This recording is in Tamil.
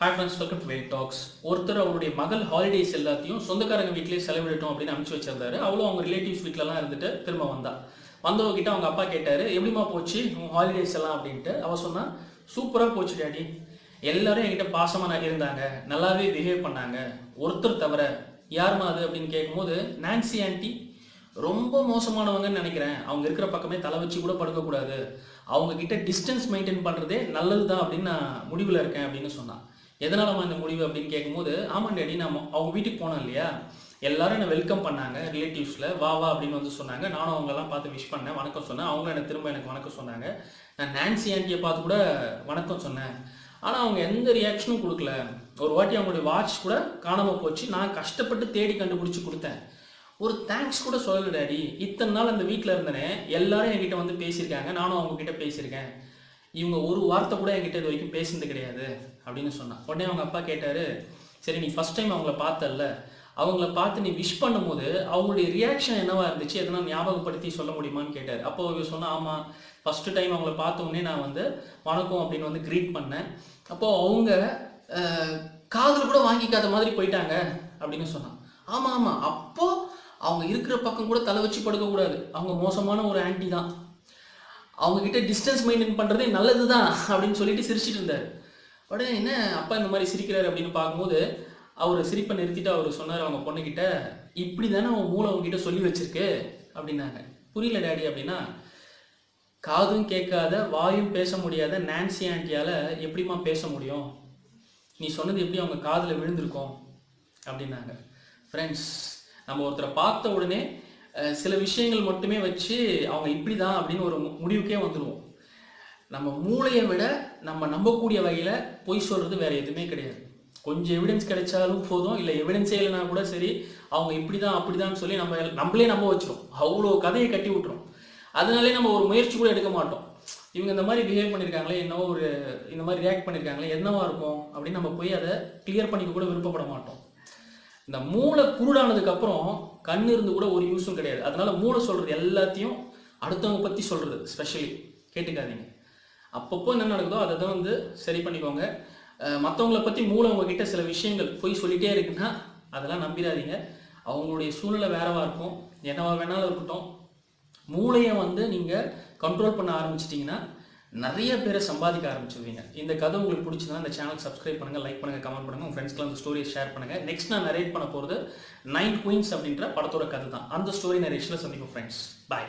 Hi friends welcome to wait talks ஒருத்தர் அவருடைய மகள் ஹாலிடேஸ் எல்லாத்தையும் சொந்தக்காரங்க வீட்லயே செலவிடட்டும் அப்படின்னு அனுப்பிச்சு வச்சிருந்தாரு. அவ்வளோ அவங்க ரிலேட்டிவ்ஸ் வீட்டிலலாம் இருந்துட்டு திரும்ப வந்தா. வந்தவங்கிட்ட அவங்க அப்பா கேட்டார் எப்படிமா போச்சு? உன் ஹாலிடேஸ் எல்லாம்? அப்படின்ட்டு. அவ சொன்னா சூப்பராக போச்சு டேடி. எல்லாரும் என்கிட்ட பாசமாக நகை இருந்தாங்க நல்லாவே பிஹேவ் பண்ணாங்க. ஒருத்தர் தவிர யாருமா அது? அப்படின்னு கேட்கும்போது நான்சி ஆன்டி ரொம்ப மோசமானவங்கன்னு நினைக்கிறேன். அவங்க இருக்கிற பக்கமே தலை வச்சு கூட படுக்கக்கூடாது. அவங்க கிட்ட டிஸ்டன்ஸ் மெயின்டைன் பண்ணுறதே நல்லது தான் அப்படின்னு நான் முடிவில் இருக்கேன் அப்படின்னு சொன்னான். எதனாலமா இந்த முடிவு அப்படின்னு கேட்கும்போது ஆமாம் டேடி நான் அவங்க வீட்டுக்கு போனோம் இல்லையா? எல்லாரும் என்னை வெல்கம் பண்ணாங்க ரிலேட்டிவ்ஸில் வா வா அப்படின்னு வந்து சொன்னாங்க. நானும் அவங்கெல்லாம் பார்த்து விஷ் பண்ணேன் வணக்கம் சொன்னேன். அவங்க எனக்கு திரும்ப எனக்கு வணக்கம் சொன்னாங்க. நான் நான்சி ஆண்டியை பார்த்து கூட வணக்கம் சொன்னேன். ஆனால் அவங்க எந்த ரியாக்ஷனும் கொடுக்கல. ஒரு வாட்டி அவங்களுடைய வாட்ச் கூட காணாமல் போச்சு. நான் கஷ்டப்பட்டு தேடி கண்டுபிடிச்சி கொடுத்தேன். ஒரு தேங்க்ஸ் கூட சொல்லல டாடி. இத்தனை நாள் அந்த வீட்டில் இருந்தனே எல்லாரும் என்கிட்ட வந்து பேசியிருக்காங்க. நானும் அவங்க கிட்ட பேசியிருக்கேன். இவங்க ஒரு வார்த்தை கூட என்கிட்ட இது வரைக்கும் பேசினது கிடையாது அப்படின்னு சொன்னான். உடனே அவங்க அப்பா கேட்டாரு சரி நீ ஃபஸ்ட் டைம் அவங்கள பார்த்தல்ல. அவங்கள பார்த்து நீ விஷ் பண்ணும்போது அவங்களுடைய ரியாக்ஷன் என்னவா இருந்துச்சு? எதனா ஞாபகப்படுத்தி சொல்ல முடியுமான்னு கேட்டார். அப்போ இவர் சொன்னால் ஆமாம் ஃபஸ்ட்டு டைம் அவங்கள பார்த்த உடனே நான் வந்து வணக்கம் அப்படின்னு வந்து க்ரீட் பண்ணேன். அப்போது அவங்க காதல் கூட வாங்கிக்காத மாதிரி போயிட்டாங்க அப்படின்னு சொன்னான். ஆமாம் ஆமாம் அப்போது அவங்க இருக்கிற பக்கம் கூட தலை வச்சு படுக்கக்கூடாது. அவங்க மோசமான ஒரு ஆன்ட்டி தான். அவங்கக்கிட்ட டிஸ்டன்ஸ் மெயின்டைன் பண்றதே நல்லதுதான் அப்படின்னு சொல்லிட்டு சிரிச்சிட்டு இருந்தார். உடனே என்ன அப்பா இந்த மாதிரி சிரிக்கிறாரு அப்படின்னு பார்க்கும்போது அவர் சிரிப்பை நிறுத்திட்டு அவர் சொன்னார் அவங்க பொண்ணுக்கிட்ட இப்படி தானே அவன் மூளை அவங்ககிட்ட சொல்லி வச்சிருக்கு அப்படின்னாங்க. புரியல டேடி அப்படின்னா காதும் கேட்காத வாயும் பேச முடியாத நான்சி ஆண்டியால் எப்படிம்மா பேச முடியும்? நீ சொன்னது எப்படி அவங்க காதில் விழுந்திருக்கோம்? அப்படின்னாங்க. ஃப்ரெண்ட்ஸ் நம்ம ஒருத்தரை பார்த்த உடனே சில விஷயங்கள் மட்டுமே வச்சு அவங்க இப்படி தான் அப்படின்னு ஒரு முடிவுக்கே வந்துடுவோம் நம்ம மூளையை விட நம்ம நம்பக்கூடிய வகையில் பொய் சொல்கிறது வேறு எதுவுமே கிடையாது. கொஞ்சம் எவிடன்ஸ் கிடைச்சாலும் போதும் இல்லை எவிடன்ஸே இல்லைனா கூட சரி அவங்க இப்படி தான் அப்படி தான் சொல்லி நம்ம நம்மளே நம்ப வச்சிரும். அவ்வளோ கதையை கட்டி விட்டுரும். அதனாலே நம்ம ஒரு முயற்சி கூட எடுக்க மாட்டோம். இவங்க இந்த மாதிரி பிஹேவ் பண்ணியிருக்காங்களே என்னவோ ஒரு இந்த மாதிரி ரியாக்ட் பண்ணியிருக்காங்களே என்னவா இருக்கும் அப்படின்னு நம்ம போய் அதை கிளியர் பண்ணிக்க கூட விருப்பப்பட மாட்டோம். இந்த மூளை குருடானதுக்கு அப்புறம் கண் இருந்து கூட ஒரு யூஸும் கிடையாது. அதனால மூளை சொல்றது எல்லாத்தையும் அடுத்தவங்க பத்தி சொல்றது ஸ்பெஷலி கேட்டுக்காதீங்க. அப்பப்போ என்ன நடக்குதோ அதை தான் வந்து சரி பண்ணிக்கோங்க. மற்றவங்களை பற்றி பத்தி மூளை உங்ககிட்ட சில விஷயங்கள் போய் சொல்லிட்டே இருக்குன்னா அதெல்லாம் நம்பிடாதீங்க. அவங்களுடைய சூழ்நிலை வேறவா இருக்கும். என்னவா வேணாலும் இருக்கட்டும். மூளையை வந்து நீங்க கண்ட்ரோல் பண்ண ஆரம்பிச்சிட்டிங்கன்னா நிறைய பேரை சம்பாதிக்க ஆரம்பிச்சிருவீங்க. இந்த கதை உங்களுக்கு பிடிச்சதுன்னா இந்த சேனல் சப்ஸ்கிரைப் பண்ணுங்க லைக் பண்ணுங்கள் கமெண்ட் பண்ணுங்கள் உங்கள் ஃப்ரெண்ட்ஸ்க்குலாம் அந்த ஸ்டோரியை ஷேர் பண்ணுங்கள் நெக்ஸ்ட் நான் நரேட் பண்ண போகிறது நைன் குயின்ஸ் அப்படின்ற படத்தோட கதை தான் அந்த ஸ்டோரி நரேஷனில் சந்திக்கும் ஃப்ரெண்ட்ஸ் பாய்